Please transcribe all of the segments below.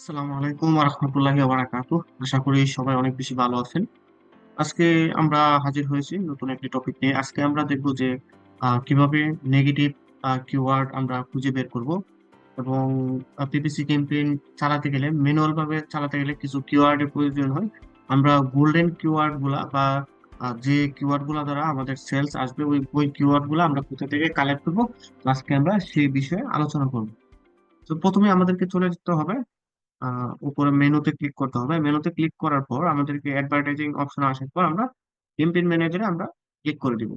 আসসালামু আলাইকুম রহমতুল্লাহি বারাকাতু আশা করি সবাই অনেক বেশি ভালো আছেন। আজকে আমরা হাজির হয়েছি নতুন একটি টপিক নিয়ে। আজকে আমরা দেখব যে কীভাবে নেগেটিভ কিওয়ার্ড আমরা খুঁজে বের করব এবং পিপিসি ক্যাম্পেইন চালাতে গেলে ম্যানুয়াল ভাবে চালাতে গেলে কিছু কিওয়ার্ডের প্রয়োজন হয়। আমরা গোল্ডেন কিওয়ার্ডগুলা বা যে কিওয়ার্ডগুলা দ্বারা আমাদের সেলস আসবে, ওই ওই কিওয়ার্ডগুলা আমরা কোথা থেকে কালেক্ট করব, আজকে আমরা সেই বিষয়ে আলোচনা করব। তো প্রথমে আমাদেরকে চলে যেতে হবে উপরে মেনুতে ক্লিক করতে হবে। মেনুতে ক্লিক করার পর আমাদেরকে অ্যাডভার্টাইজিং অপশন আসার পর আমরা ক্যাম্পেইন ম্যানেজারে আমরা ক্লিক করে দিব।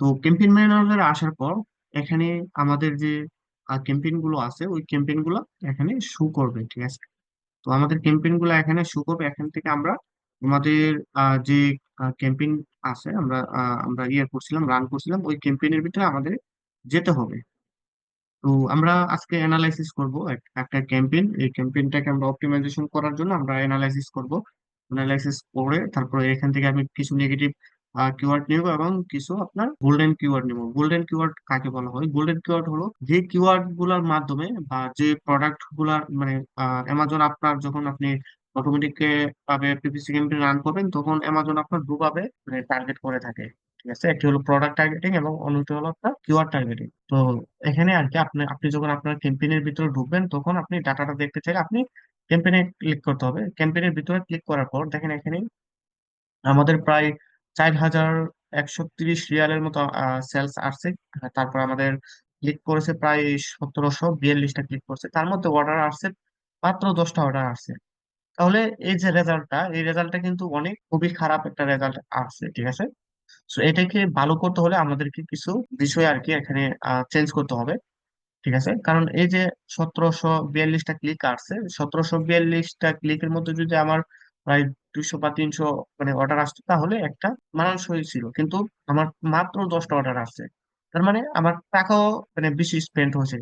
তো ক্যাম্পেইন ম্যানেজারে আসার পর এখানে আমাদের যে ক্যাম্পেইনগুলো আছে, ওই ক্যাম্পেইনগুলো এখানে শো করবে, ঠিক আছে? তো আমাদের ক্যাম্পেইনগুলো এখানে শো করবে। এখান থেকে আমরা আমাদের যে ক্যাম্পেইন আছে, আমরা আমরা ইয়ে করছিলাম রান করছিলাম, ওই ক্যাম্পেইনের ভিতরে আমাদের যেতে হবে। তো আমরা আজকে অ্যানালাইসিস করব একটা ক্যাম্পেইন এই ক্যাম্পেইনটাকে আমরা অপটিমাইজেশন করার জন্য আমরা অ্যানালাইসিস করব। অ্যানালাইসিস করে তারপরে এখান থেকে আমি কিছু নেগেটিভ কিওয়ার্ড নিব এবং কিছু আপনার গোল্ডেন কিওয়ার্ড নিব। গোল্ডেন কিওয়ার্ড কাকে বলা হয়? গোল্ডেন কিওয়ার্ড হলো যে কিওয়ার্ডগুলার মাধ্যমে বা যে প্রোডাক্টগুলার মানে অ্যামাজন আপনার যখন আপনি অটোমেটিক ভাবে পিপিসি ক্যাম্পেইন রান করবেন, তখন অ্যামাজন আপনার দুভাবে মানে টার্গেট করে থাকে। ঠিক আছে? একটি হলো প্রোডাক্ট টার্গেটিং এবং অন্যটি হলো আপনার কিওয়ার্ড টার্গেটিং তো এখানে আর কি আপনি আপনি যখন আপনার ক্যাম্পেইনের ভিতরে ঢুকবেন, তখন আপনি ডাটাটা দেখতে চাইলে আপনি ক্যাম্পেইনে ক্লিক করতে হবে। ক্যাম্পেইনের ভিতরে ক্লিক করার পর দেখেন এখানে আমাদের প্রায় চার হাজার একশো তিরিশ রিয়ালের মতো সেলস আসছে। তারপর আমাদের ক্লিক করেছে প্রায় সতেরোশো বিয়াল্লিশটা ক্লিক করছে। তার মধ্যে অর্ডার আসছে, মাত্র দশটা অর্ডার আসছে। তাহলে এই যে রেজাল্টটা এই রেজাল্টটা কিন্তু অনেক খুবই খারাপ একটা রেজাল্ট আসছে, ঠিক আছে? তো এটাকে ভালো করতে হলে আমাদেরকে কিছু বিষয় আর কি এখানে চেঞ্জ করতে হবে। ঠিক আছে? কারণ এই যে সতেরোশো বিয়াল্লিশটা ক্লিক আসছে, সতেরোশো বিয়াল্লিশটা ক্লিকের মধ্যে যদি আমার প্রায় দুইশো বা তিনশো মানে অর্ডার আসতো, তাহলে একটা মানানসই ছিল। কিন্তু আমার মাত্র দশটা অর্ডার আসছে। তার মানে আমার টাকাও মানে বেশি স্পেন্ড হয়েছে।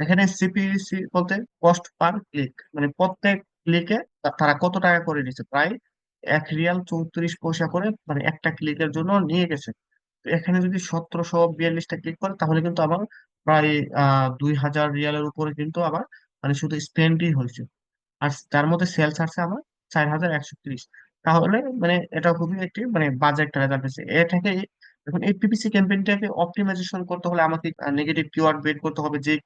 এখানে সিপিসি বলতে কস্ট পার ক্লিক মানে প্রত্যেক ক্লিকে তারা কত টাকা করে নিচ্ছে? প্রায় এক রিয়াল চৌত্রিশ পয়সা করে মানে একটা ক্লিকের জন্য নিয়ে গেছে। তো এখানে যদি সতেরোশো বিয়াল্লিশটা ক্লিক করে, তাহলে কিন্তু আমার প্রায়, আহ, দুই হাজার রিয়ালের উপরে কিন্তু আমার মানে শুধু স্পেন্ডই হয়েছে। আর তার মধ্যে সেলস আসছে আমার চার হাজার একশো তিরিশ। তাহলে মানে এটা খুবই একটি মানে বাজে একটা রেজাল্ট হয়েছে এটাকে, এখন এই পিপিসি ক্যাম্পেইনটাকে অপটিমাইজেশন করতে হলে আমাকে নেগেটিভ কিওয়ার্ড বের করতে হবে। যে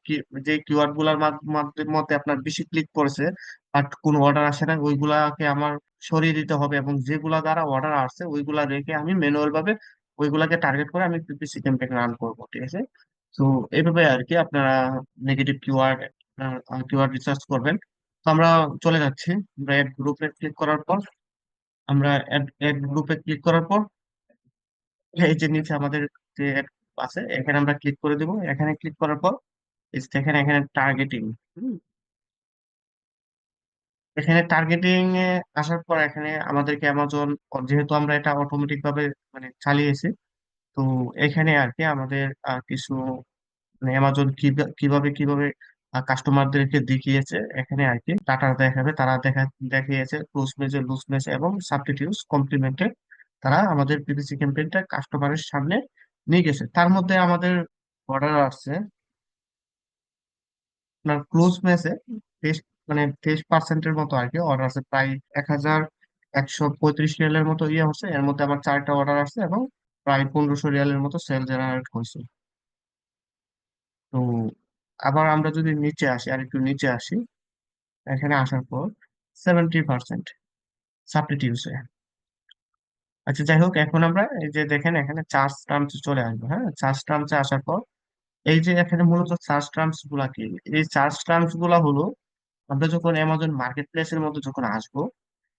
যে কিওয়ার্ডগুলার মাধ- মাধ- মধ্যে আপনার বেশি ক্লিক করেছে বাট কোনো অর্ডার আসে না, ওইগুলাকে আমার সরিয়ে দিতে হবে এবং যেগুলা দ্বারা অর্ডার আসছে, ওইগুলা রেখে আমি ম্যানুয়াল ভাবে ওইগুলাকে টার্গেট করে আমি পিপিসি ক্যাম্পেইন রান করব, ঠিক আছে? তো এইভাবে আর কি আপনারা নেগেটিভ কিওয়ার্ড কিওয়ার্ড রিসার্চ করবেন। তো আমরা চলে যাচ্ছি, আমরা অ্যাড গ্রুপে ক্লিক করার পর, আমরা অ্যাড অ্যাড গ্রুপে ক্লিক করার পর, এই যে নিচে আমাদের যে add আছে, এখানে আমরা ক্লিক করে দেবো। এখানে ক্লিক করার পর দেখেন এখানে টার্গেটিং এখানে টার্গেটিং এ আসার পর এখানে আমাদেরকে অ্যামাজন যেহেতু আমরা এটা অটোমেটিক ভাবে মানে চালিয়েছি, তো এখানে আর কি আমাদের কিছু মানে অ্যামাজন কীভাবে কীভাবে কাস্টমারদেরকে দেখিয়েছে, এখানে আর কি ডাটা দেখাবে, তারা দেখা, দেখিয়েছে ক্লোজ মেসে লুজ মেসে এবং সাবস্টিটিউটস কমপ্লিমেন্টে তারা আমাদের পিপিসি ক্যাম্পেইনটা কাস্টমারের সামনে নিয়ে গেছে। তার মধ্যে আমাদের অর্ডার আসছে আপনার ক্লোজ মেসে তেইশ মানে তেইশ পার্সেন্টের মতো আর কি অর্ডার আছে। প্রায় এক হাজার একশো পঁয়ত্রিশ রিয়ালের মতো ইয়ে হচ্ছে। এর মধ্যে আমার চারটা অর্ডার আসছে এবং প্রায় পনেরোশো রিয়ালের মতো সেল জেনারেট হয়েছে। তো আবার আমরা যদি নিচে আসি, আর একটু নিচে আসি, এখানে আসার পর সেভেন্টি পার্সেন্ট সাবস্টিটিউশন আচ্ছা যাই হোক, এখন আমরা এই যে দেখেন, এখানে চার্জ টার্মস চলে আসব হ্যাঁ? চার্জ টার্মসে আসার পর এই যে এখানে মূলত চার্জ টার্মসগুলা কি? এই চার্জ টার্মসগুলা হলো আমরা যখন অ্যামাজন মার্কেট প্লেসের মধ্যে যখন আসব,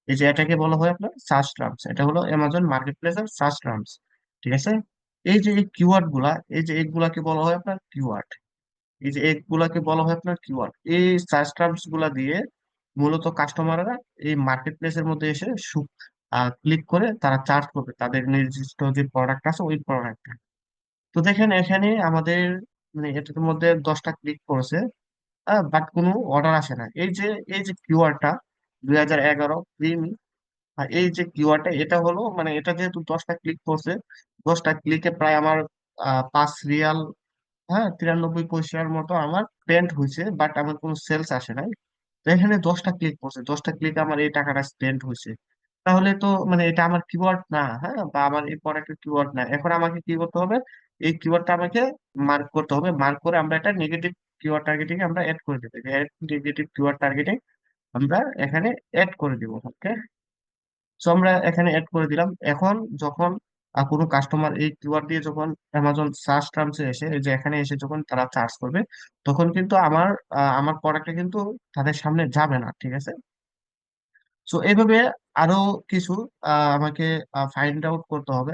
এই যে এটাকে বলা হয় আপনার সার্চ টার্মস এটা হলো অ্যামাজন মার্কেট প্লেস প্লেসের সার্চ টার্মস ঠিক আছে? এই যে কিওয়ার্ডগুলা, এই যে এগুলাকে বলা হয় আপনার কিওয়ার্ড এই যে এগুলাকে বলা হয় আপনার কিওয়ার্ড এই সার্চ টার্মসগুলা দিয়ে মূলত কাস্টমাররা এই মার্কেট প্লেসের মধ্যে এসে ক্লিক করে তারা চার্জ করবে, তাদের নির্দিষ্ট যে প্রোডাক্ট আছে ওই প্রোডাক্টটা তো দেখেন এখানে আমাদের মানে এটার মধ্যে দশটা ক্লিক করেছে। বাট কোনো অর্ডার আসে না। এই যে এই যে কিউআরটা দুই হাজার এগারো প্রিমি এই যে কিউআরটা এটা হলো মানে এটা যেহেতু দশটা ক্লিক করছে, দশটা ক্লিকে প্রায় আমার পাঁচ রিয়াল হ্যাঁ তিরানব্বই পয়সার মতো আমার পেন্ট হয়েছে বাট আমার কোনো সেলস আসে নাই। তো এখানে দশটা ক্লিক করছে, দশটা ক্লিক আমার এই টাকাটা স্পেন্ড হয়েছে। তাহলে তো মানে এটা আমার কিওয়ার্ড না হ্যাঁ বা আমার এই প্রোডাক্টের কিওয়ার্ড না। এখন আমাকে কি করতে হবে? এই কিওয়ার্ডটা আমাকে মার্ক করতে হবে। মার্ক করে আমরা এটা নেগেটিভ কিওয়ার্ড টার্গেটিং আমরা অ্যাড করে দেবো। নেগেটিভ কিওয়ার্ড টার্গেটিং আমরা এখানে অ্যাড করে দিব ওকে সো আমরা এখানে অ্যাড করে দিলাম। এখন যখন কোনো কাস্টমার এই কিওয়ার্ড দিয়ে যখন অ্যামাজন সার্চ টার্মসে এসে যে এখানে এসে যখন তারা সার্চ করবে, তখন কিন্তু আমার আমার প্রোডাক্টটা কিন্তু তাদের সামনে যাবে না, ঠিক আছে? সো এইভাবে আরও কিছু আমাকে ফাইন্ড আউট করতে হবে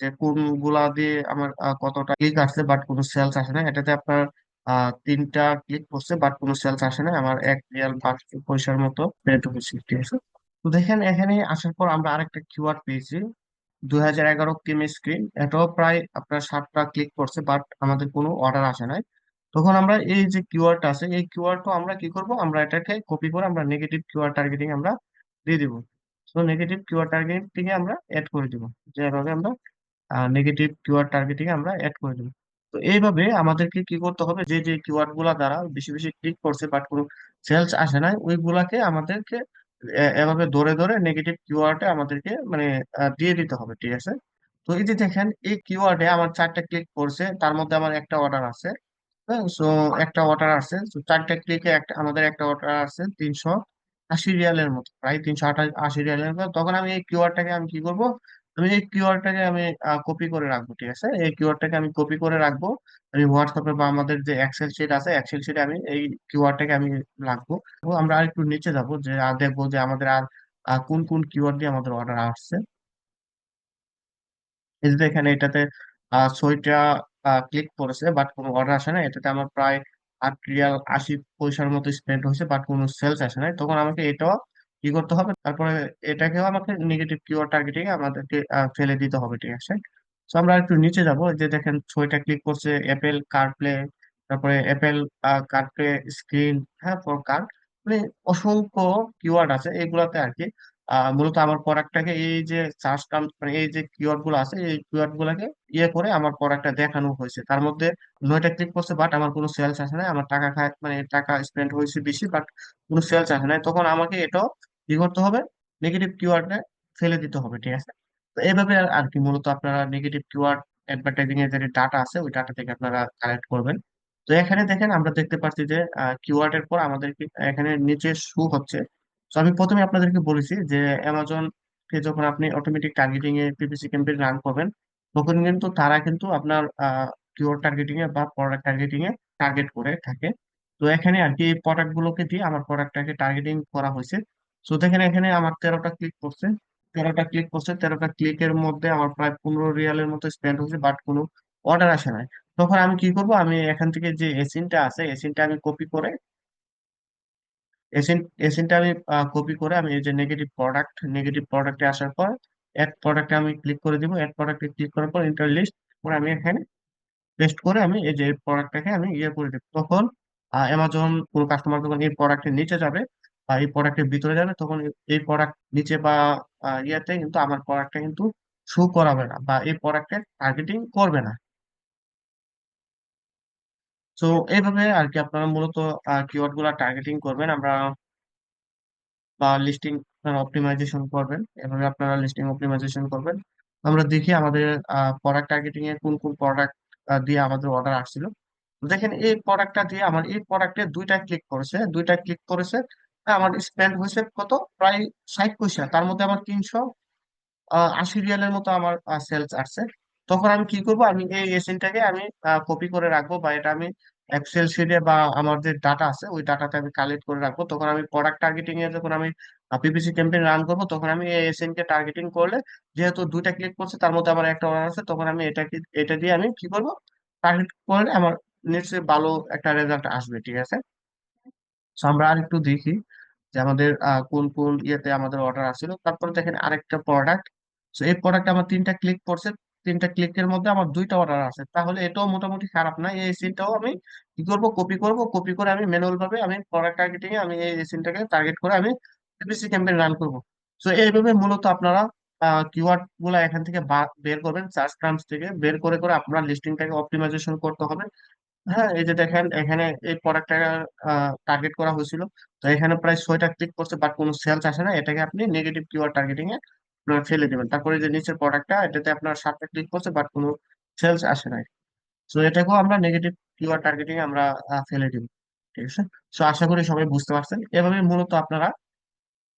যে কোনগুলা দিয়ে আমার কতটা ক্লিক আসছে বাট কোনো সেলস আসে না। এটাতে আপনার তিনটা ক্লিক করছে বাট কোনো সেলস আসে না আমার এক রিয়াল পাঁচ পয়সার মতো পেড হয়েছে, ঠিক আছে? তো দেখেন, এখানে আসার পর আমরা আরেকটা কিওয়ার্ড পেয়েছি, দুই হাজার এগারো কিমি স্ক্রিন এটাও প্রায় আপনার সাতটা ক্লিক করছে বাট আমাদের কোনো অর্ডার আসে নাই। তখন আমরা এই যে কিওয়ার্ডটা আছে, এই কিওয়ার্ডটা আমরা কি করব? আমরা এটাকে কপি করে আমরা নেগেটিভ কিওয়ার্ড টার্গেটিং আমরা দিয়ে দিব। তো নেগেটিভ কিওয়ার্ড টার্গেটিং আমরা অ্যাড করে দিব। যেভাবে আমরা নেগেটিভ কিওয়ার্ড টার্গেটিং আমরা অ্যাড করে দিব। তো এইভাবে আমাদেরকে কি করতে হবে? যে যে কিওয়ার্ডগুলা দ্বারা বেশি বেশি ক্লিক করছে বাট কোনো সেলস আসে না ওইগুলাকে আমাদেরকে এভাবে ধরে ধরে নেগেটিভ কিওয়ার্ডে আমাদেরকে মানে দিয়ে দিতে হবে, ঠিক আছে? তো এই যে দেখেন, এই কিওয়ার্ডে আমার চারটা ক্লিক করছে, তার মধ্যে আমার একটা অর্ডার আছে হ্যাঁ? সো একটা অর্ডার আছে, তো চারটা ক্লিকে একটা আমাদের একটা অর্ডার আছে তিনশো আশি রিয়ালের মতো প্রায় তিনশো আশি রিয়ালের মতো। তখন আমি এই কিওয়ার্ডটাকে আমি কি করব? আমি এই কিওয়ার্ডটাকে আমি কপি করে রাখব, ঠিক আছে? এই কিওয়ার্ডটাকে আমি কপি করে রাখব। আমি হোয়াটসঅ্যাপে বা আমাদের যে এক্সেল শিট আছে এক্সেল শিটে আমি এই কিওয়ার্ডটাকে আমি রাখব। আমরা আর একটু নিচে যাব, যে আর দেখব যে আমাদের আর কোন কোন কিওয়ার্ড দিয়ে আমাদের অর্ডার আসছে। এখানে এটাতে ছয়টা ক্লিক করেছে বাট কোনো অর্ডার আসে না এটাতে আমার প্রায় আট রিয়াল আশি পয়সার মতো স্পেন্ড হয়েছে বাট কোনো সেলস আসে না তখন আমাকে এটাও কি করতে হবে? তারপরে এটাকেও আমাকে নেগেটিভ কিওয়ার্ড টার্গেটিং আমাদেরকে ফেলে দিতে হবে, ঠিক আছে? তো আমরা একটু নিচে যাব যে দেখেন ছয়টা ক্লিক করছে অ্যাপেল কার্ডপ্লে তারপরে অ্যাপেল কার্ডপ্লে স্ক্রিন হ্যাঁ ফর কার্ড মানে অসংখ্য কিওয়ার্ড আছে, এগুলাতে আর কি। মূলত আমার প্রোডাক্টটাকে এই যে সার্চ টার্ম মানে এই যে কিওয়ার্ডগুলো আছে, এই কিওয়ার্ড গুলাকে ইয়ে করে আমার প্রোডাক্টটা দেখানো হয়েছে। তার মধ্যে নয়টা ক্লিক করছে বাট আমার কোনো সেলস আসে না আমার টাকা খায় মানে টাকা স্পেন্ড হয়েছে বেশি বাট কোনো সেলস আসে না তখন আমাকে এটাও কি করতে হবে? নেগেটিভ কিওয়ার্ডে ফেলে দিতে হবে, ঠিক আছে? তো এইভাবে আর কি, মূলত আপনারা নেগেটিভ কিওয়ার্ড অ্যাডভার্টাইজিং এর যে ডাটা আছে, ওই ডাটা থেকে আপনারা কালেক্ট করবেন। তো এখানে দেখেন, আমরা দেখতে পাচ্ছি যে কিওয়ার্ড এর পর আমাদের এখানে নিচে শু হচ্ছে। তো আমি প্রথমে আপনাদেরকে বলেছি যে অ্যামাজন কে যখন আপনি অটোমেটিক টার্গেটিং এ পিপিসি ক্যাম্পেইন রান করবেন, তখন কিন্তু তারা কিন্তু আপনার কিওয়ার্ড টার্গেটিং এ বা প্রোডাক্ট টার্গেটিং এ টার্গেট করে থাকে। তো এখানে আর কি প্রোডাক্ট গুলোকে দিয়ে আমার প্রোডাক্টটাকে টার্গেটিং করা হয়েছে। তো দেখেন এখানে আমার তেরোটা ক্লিক করছে। তেরোটা ক্লিক করছে, তেরোটা ক্লিকের মধ্যে আমার প্রায় পনেরো রিয়ালের মতো স্পেন্ড হয়েছে বাট কোনো অর্ডার আসে নাই। তখন আমি কি করব? আমি এখান থেকে যে এসিনটা আছে এসিনটা আমি কপি করে এসিন এসিনটা আমি কপি করে আমি এই যে নেগেটিভ প্রোডাক্ট নেগেটিভ প্রোডাক্টে আসার পর অ্যাড প্রোডাক্টে আমি ক্লিক করে দিব। অ্যাড প্রোডাক্টে ক্লিক করার পর ইন্টার লিস্ট করে আমি এখানে পেস্ট করে আমি এই যে প্রোডাক্টটাকে আমি ইয়ে করে দেব। তখন অ্যামাজন কোনো কাস্টমার যখন এই প্রোডাক্টের নিচে যাবে এই প্রোডাক্টের ভিতরে যাবে তখন এই প্রোডাক্ট নিচে বা ইয়েতে কিন্তু আমার প্রোডাক্টটা কিন্তু শো করাবে না বা এই প্রোডাক্টের টার্গেটিং করবে না। তো এইভাবে আর কি আপনারা মূলত কিওয়ার্ডগুলা টার্গেটিং করবেন। আমরা বা লিস্টিং অপটিমাইজেশন করবেন। এভাবে আপনারা লিস্টিং অপটিমাইজেশন করবেন। আমরা দেখি আমাদের প্রোডাক্ট টার্গেটিং এ কোন কোন প্রোডাক্ট দিয়ে আমাদের অর্ডার আসছিল। দেখেন এই প্রোডাক্টটা দিয়ে আমার, এই প্রোডাক্টে দুইটা ক্লিক করেছে। দুইটা ক্লিক করেছে আমার স্পেন্ড হয়েছে কত? প্রায় ষাট পয়সা। তার মধ্যে আমার তিনশো আশি রিয়ালের মতো আমার সেলস আসছে। তখন আমি কি করব? আমি এই এসএনটাকে আমি কপি করে রাখব বা এটা আমি এক্সেল শিটে বা আমার যে ডাটা আছে, ওই ডাটাতে আমি কালেক্ট করে রাখব। তখন আমি প্রোডাক্ট টার্গেটিং এ যখন আমি পিপিসি ক্যাম্পেইন রান করব, তখন আমি এই এসএন কে টার্গেটিং করলে যেহেতু দুইটা ক্লিক করছে, তার মধ্যে আমার একটা অর্ডার আছে, তখন আমি এটাকে, এটা দিয়ে আমি কি করব? টার্গেট করলে আমার নিশ্চয়ই ভালো একটা রেজাল্ট আসবে, ঠিক আছে? তো আমরা আর একটু দেখি। যে আমাদের কোন কোন ইয়েতে আমাদের অর্ডার আসছিল। তারপরে দেখেন আরেকটা প্রোডাক্ট তো এই প্রোডাক্ট আমার তিনটা ক্লিক করছে। তিনটা ক্লিকের মধ্যে আমার দুইটা অর্ডার আছে। তাহলে এটাও মোটামুটি খারাপ না। এই সিনটাও আমি কি করব? কপি করব। কপি করে আমি ম্যানুয়াল ভাবে আমি প্রোডাক্ট টার্গেটিং এ আমি এই সিনটাকে টার্গেট করে আমি পিপিসি ক্যাম্পেইন রান করব। তো এইভাবে মূলত আপনারা কিওয়ার্ডগুলা এখান থেকে বের করবেন। সার্চ টার্মস থেকে বের করে করে আপনার লিস্টিংটাকে অপটিমাইজেশন করতে হবে। হ্যাঁ এই যে দেখেন, এখানে এই প্রোডাক্টটা টার্গেট করা হয়েছিল। তো এখানে প্রায় ছয়টা ক্লিক করছে বাট কোনো সেলস আসে না। এটাকে আপনি নেগেটিভ কিওয়ার্ড টার্গেটিং এ আপনার ফেলে দিবেন। তারপরে যে নিচের প্রোডাক্টটা এটাতে আপনার সাতটা ক্লিক করছে বাট কোনো সেলস আসে না তো এটাকেও আমরা নেগেটিভ কিওয়ার্ড টার্গেটিং এ আমরা ফেলে দিব। ঠিক আছে? তো আশা করি সবাই বুঝতে পারছেন। এভাবে মূলত আপনারা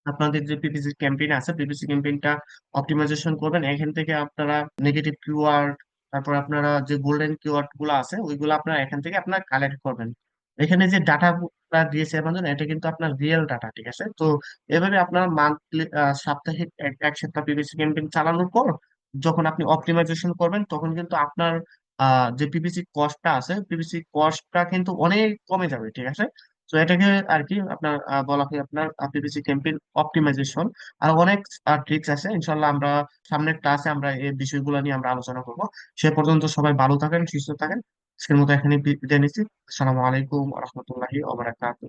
আপনাদের যে পিপিসি ক্যাম্পেইন আছে পিপিসি ক্যাম্পেইনটা অপটিমাইজেশন করবেন। এখান থেকে আপনারা নেগেটিভ কিওয়ার্ড তারপর আপনারা যে গোল্ডেন কিওয়ার্ডগুলো আছে, ওইগুলো আপনারা এখান থেকে আপনারা কালেক্ট করবেন। এখানে যে ডাটা দিয়েছে আমাদের এটা কিন্তু আপনার রিয়েল ডাটা ঠিক আছে? তো এভাবে আপনার মান্থলি সাপ্তাহিক এক সপ্তাহ পিপিসি ক্যাম্পেইন চালানোর পর যখন আপনি অপটিমাইজেশন করবেন, তখন কিন্তু আপনার যে পিপিসি কস্টটা আছে পিপিসি কস্টটা কিন্তু অনেক কমে যাবে, ঠিক আছে? তো এটাকে আর কি আপনার বলা হয় আপনার পিপিসি ক্যাম্পেইন অপটিমাইজেশন আর অনেক ট্রিক্স আছে। ইনশাল্লাহ আমরা সামনের ক্লাসে আমরা এই বিষয়গুলো নিয়ে আমরা আলোচনা করব। সে পর্যন্ত সবাই ভালো থাকেন, সুস্থ থাকেন। আজকের মতো এখানে বিদায় নিচ্ছি। আসসালামু আলাইকুম রহমতুল্লাহি ওয়া বারাকাতুহু।